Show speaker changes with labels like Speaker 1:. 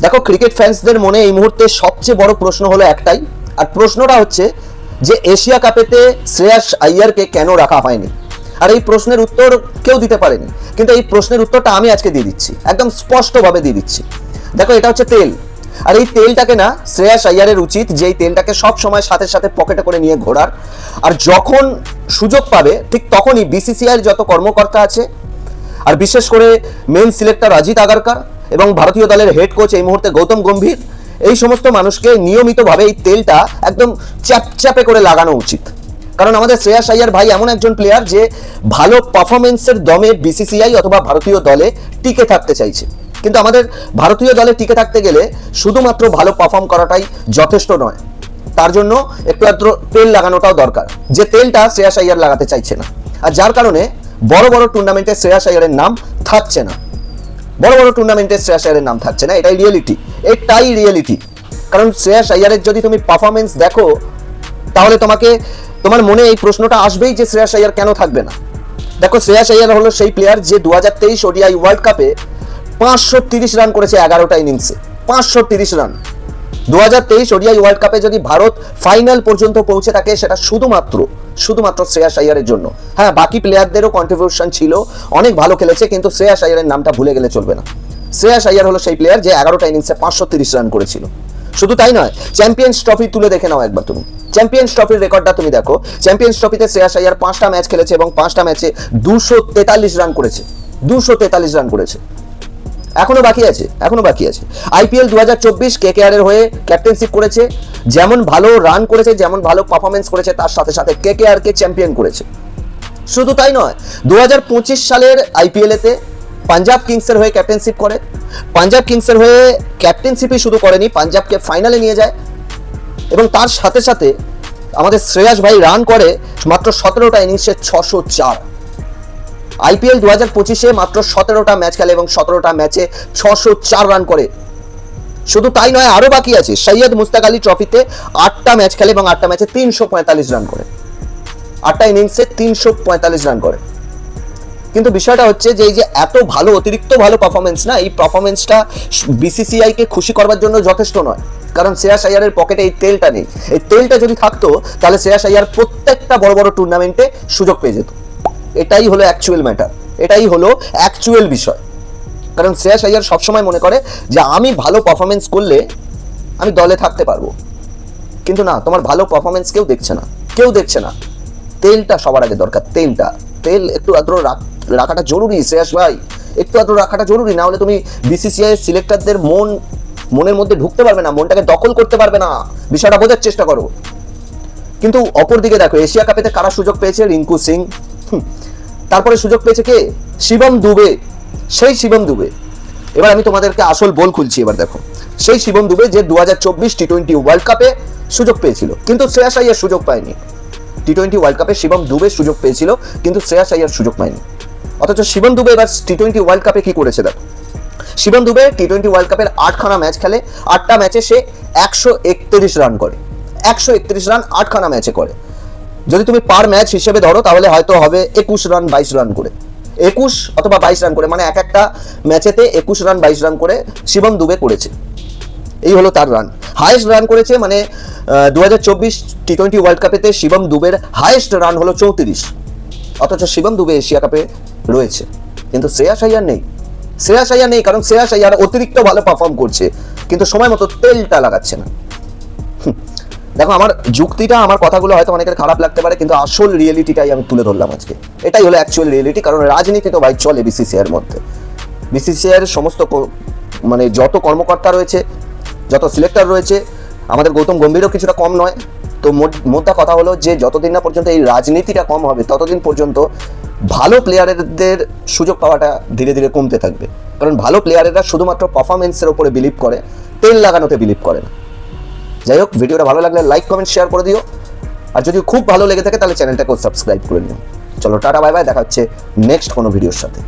Speaker 1: দেখো ক্রিকেট ফ্যান্সদের মনে এই মুহূর্তে সবচেয়ে বড় প্রশ্ন হলো একটাই। আর প্রশ্নটা হচ্ছে যে, এশিয়া কাপেতে শ্রেয়াস আইয়ারকে কেন রাখা হয়নি? আর এই প্রশ্নের উত্তর কেউ দিতে পারেনি। কিন্তু এই প্রশ্নের উত্তরটা আমি আজকে দিয়ে দিচ্ছি। একদম স্পষ্টভাবে দিয়ে দিচ্ছি। দেখো, এটা হচ্ছে তেল। আর এই তেলটাকে না, শ্রেয়াস আইয়ারের উচিত যে, এই তেলটাকে সব সময় সাথে সাথে পকেটে করে নিয়ে ঘোরার। আর যখন সুযোগ পাবে, ঠিক তখনই বিসিসিআইয়ের যত কর্মকর্তা আছে, আর বিশেষ করে মেন সিলেক্টর অজিত আগারকার এবং ভারতীয় দলের হেড কোচ এই মুহূর্তে গৌতম গম্ভীর। এই সমস্ত মানুষকে নিয়মিতভাবে এই তেলটা একদম চ্যাপচ্যাপে করে লাগানো উচিত। কারণ আমাদের শ্রেয়াস আইয়ার ভাই এমন একজন প্লেয়ার যে ভালো পারফরমেন্সের দমে বিসিসিআই অথবা ভারতীয় দলে টিকে থাকতে চাইছে। কিন্তু আমাদের ভারতীয় দলে টিকে থাকতে গেলে শুধুমাত্র ভালো পারফর্ম করাটাই যথেষ্ট নয়। তার জন্য একটু আদ্র তেল লাগানোটাও দরকার, যে তেলটা শ্রেয়াস আইয়ার লাগাতে চাইছে না। আর যার কারণে বড় বড় টুর্নামেন্টে শ্রেয়াস আইয়ারের নাম থাকছে না। বড় বড় টুর্নামেন্টে শ্রেয়াস আয়ারের নাম থাকছে না, এটাই রিয়েলিটি এটাই রিয়েলিটি কারণ শ্রেয়াস আয়ারের যদি তুমি পারফরমেন্স দেখো, তাহলে তোমাকে, তোমার মনে এই প্রশ্নটা আসবেই যে শ্রেয়াস আয়ার কেন থাকবে না। দেখো, শ্রেয়াস আয়ার হলো সেই প্লেয়ার যে দু হাজার তেইশ ওডিআই ওয়ার্ল্ড কাপে পাঁচশো তিরিশ রান করেছে এগারোটা ইনিংসে পাঁচশো তিরিশ রান দু হাজার তেইশ ওডিআই ওয়ার্ল্ড কাপে যদি ভারত ফাইনাল পর্যন্ত পৌঁছে থাকে, সেটা শুধুমাত্র শুধুমাত্র শ্রেয়াস আইয়ারের জন্য। হ্যাঁ বাকি প্লেয়ারদেরও কন্ট্রিবিউশন ছিল, অনেক ভালো খেলেছে, কিন্তু শ্রেয়াস আইয়ারের নামটা ভুলে গেলে চলবে না। শ্রেয়াস আইয়ার হলো সেই প্লেয়ার যে এগারোটা ইনিংসে পাঁচশো তিরিশ রান করেছিল। শুধু তাই নয় চ্যাম্পিয়ন্স ট্রফি তুলে দেখে নাও একবার তুমি। চ্যাম্পিয়ন্স ট্রফির রেকর্ডটা তুমি দেখো। চ্যাম্পিয়ন্স ট্রফিতে শ্রেয়াস আইয়ার পাঁচটা ম্যাচ খেলেছে এবং পাঁচটা ম্যাচে দুশো তেতাল্লিশ রান করেছে। দুশো তেতাল্লিশ রান করেছে। এখনও বাকি আছে, এখনও বাকি আছে। আইপিএল দু হাজার চব্বিশ কে কে এর হয়ে ক্যাপ্টেনশিপ করেছে, যেমন ভালো রান করেছে, যেমন ভালো পারফরমেন্স করেছে, তার সাথে সাথে কে কে আর কে চ্যাম্পিয়ন করেছে। শুধু তাই নয় দু সালের আইপিএল এতে পাঞ্জাব কিংসের হয়ে ক্যাপ্টেনশিপ করে। পাঞ্জাব কিংসের হয়ে ক্যাপ্টেনশিপই শুধু করেনি, পাঞ্জাবকে ফাইনালে নিয়ে যায়। এবং তার সাথে সাথে আমাদের শ্রেয়াস ভাই রান করে মাত্র সতেরোটা ইনিংসে ছশো চার। আইপিএল দু হাজার পঁচিশে মাত্র সতেরোটা ম্যাচ খেলে এবং সতেরোটা ম্যাচে ছশো চার রান করে। শুধু তাই নয়, আরও বাকি আছে। সৈয়দ মুস্তাক আলী ট্রফিতে আটটা ম্যাচ খেলে এবং আটটা ম্যাচে তিনশো পঁয়তাল্লিশ রান করে। আটটা ইনিংসে তিনশো পঁয়তাল্লিশ রান করে। কিন্তু বিষয়টা হচ্ছে যে, এই যে এত ভালো, অতিরিক্ত ভালো পারফরমেন্স না, এই পারফরমেন্সটা বিসিসিআই কে খুশি করবার জন্য যথেষ্ট নয়। কারণ শ্রেয়াস আইয়ারের পকেটে এই তেলটা নেই। এই তেলটা যদি থাকতো, তাহলে শ্রেয়াস আইয়ার প্রত্যেকটা বড় বড় টুর্নামেন্টে সুযোগ পেয়ে যেত। এটাই হলো অ্যাকচুয়াল ম্যাটার এটাই হলো অ্যাকচুয়াল বিষয়। কারণ শ্রেয়াস আইয়ার সবসময় মনে করে যে আমি ভালো পারফরমেন্স করলে আমি দলে থাকতে পারব। কিন্তু না, তোমার ভালো পারফরমেন্স কেউ দেখছে না, কেউ দেখছে না। তেলটা সবার আগে দরকার, তেলটা। তেল একটু আদ্র রাখাটা জরুরি, শ্রেয়াস ভাই। একটু আদ্র রাখাটা জরুরি, না হলে তুমি বিসিসিআই সিলেক্টরদের মন, মনের মধ্যে ঢুকতে পারবে না, মনটাকে দখল করতে পারবে না। বিষয়টা বোঝার চেষ্টা করো। কিন্তু অপরদিকে দেখো, এশিয়া কাপেতে কারা সুযোগ পেয়েছে? রিঙ্কু সিং। তারপরে সুযোগ পেয়েছে কে? শিবম দুবে। সেই শিবম দুবে। এবার আমি তোমাদেরকে আসল বল খুলছি এবার দেখো। সেই শিবম দুবে যে দু হাজার চব্বিশ টি টোয়েন্টি ওয়ার্ল্ড কাপে সুযোগ পেয়েছিল। কিন্তু শ্রেয়াস আইয়ার সুযোগ পায়নি। টি টোয়েন্টি ওয়ার্ল্ড কাপে শিবম দুবে সুযোগ পেয়েছিল, কিন্তু শ্রেয়াস আইয়ার সুযোগ পায়নি। অথচ শিবম দুবে এবার টি টোয়েন্টি ওয়ার্ল্ড কাপে কি করেছে দেখো। Shivam Dube T twenty world কাপের আটখানা ম্যাচ খেলে, আটটা ম্যাচে সে একশো একত্রিশ রান করে। একশো একত্রিশ রান আটখানা ম্যাচে করে। যদি তুমি পার ম্যাচ হিসেবে ধরো, তাহলে হয়তো হবে একুশ রান বাইশ রান করে। একুশ অথবা বাইশ রান করে মানে এক একটা ম্যাচেতে একুশ রান বাইশ রান করে শিবম দুবে করেছে। এই হলো তার রান হায়েস্ট রান করেছে মানে দু হাজার চব্বিশ টি টোয়েন্টি ওয়ার্ল্ড কাপেতে শিবম দুবের হায়েস্ট রান হলো চৌত্রিশ। অথচ শিবম দুবে এশিয়া কাপে রয়েছে। কিন্তু শ্রেয়াস আইয়ার নেই। শ্রেয়াস আইয়ার নেই, কারণ শ্রেয়াস আইয়ার অতিরিক্ত ভালো পারফর্ম করছে। কিন্তু সময় মতো তেলটা লাগাচ্ছে না। দেখো, আমার যুক্তিটা, আমার কথাগুলো হয়তো অনেকের খারাপ লাগতে পারে, কিন্তু আসল রিয়েলিটিটাই আমি তুলে ধরলাম আজকে। এটাই হলো অ্যাকচুয়াল রিয়েলিটি কারণ রাজনীতি তো ভাই চলে বিসিসিআইয়ের মধ্যে। বিসিসিআইয়ের সমস্ত মানে যত কর্মকর্তা রয়েছে, যত সিলেক্টর রয়েছে, আমাদের গৌতম গম্ভীরও কিছুটা কম নয়। তো মোদ্দা কথা হলো যে, যতদিন না পর্যন্ত এই রাজনীতিটা কম হবে, ততদিন পর্যন্ত ভালো প্লেয়ারদের সুযোগ পাওয়াটা ধীরে ধীরে কমতে থাকবে। কারণ ভালো প্লেয়ারেরা শুধুমাত্র পারফরমেন্সের ওপরে বিলিভ করে, তেল লাগানোতে বিলিভ করে না। যাই হোক, ভিডিওটা ভালো লাগলে লাইক কমেন্ট শেয়ার করে দিও। আর যদি খুব ভালো লেগে থাকে, তাহলে চ্যানেলটাকেও সাবস্ক্রাইব করে নিও। চলো, টাটা বাই বাই দেখা হচ্ছে নেক্সট কোনো ভিডিওর সাথে।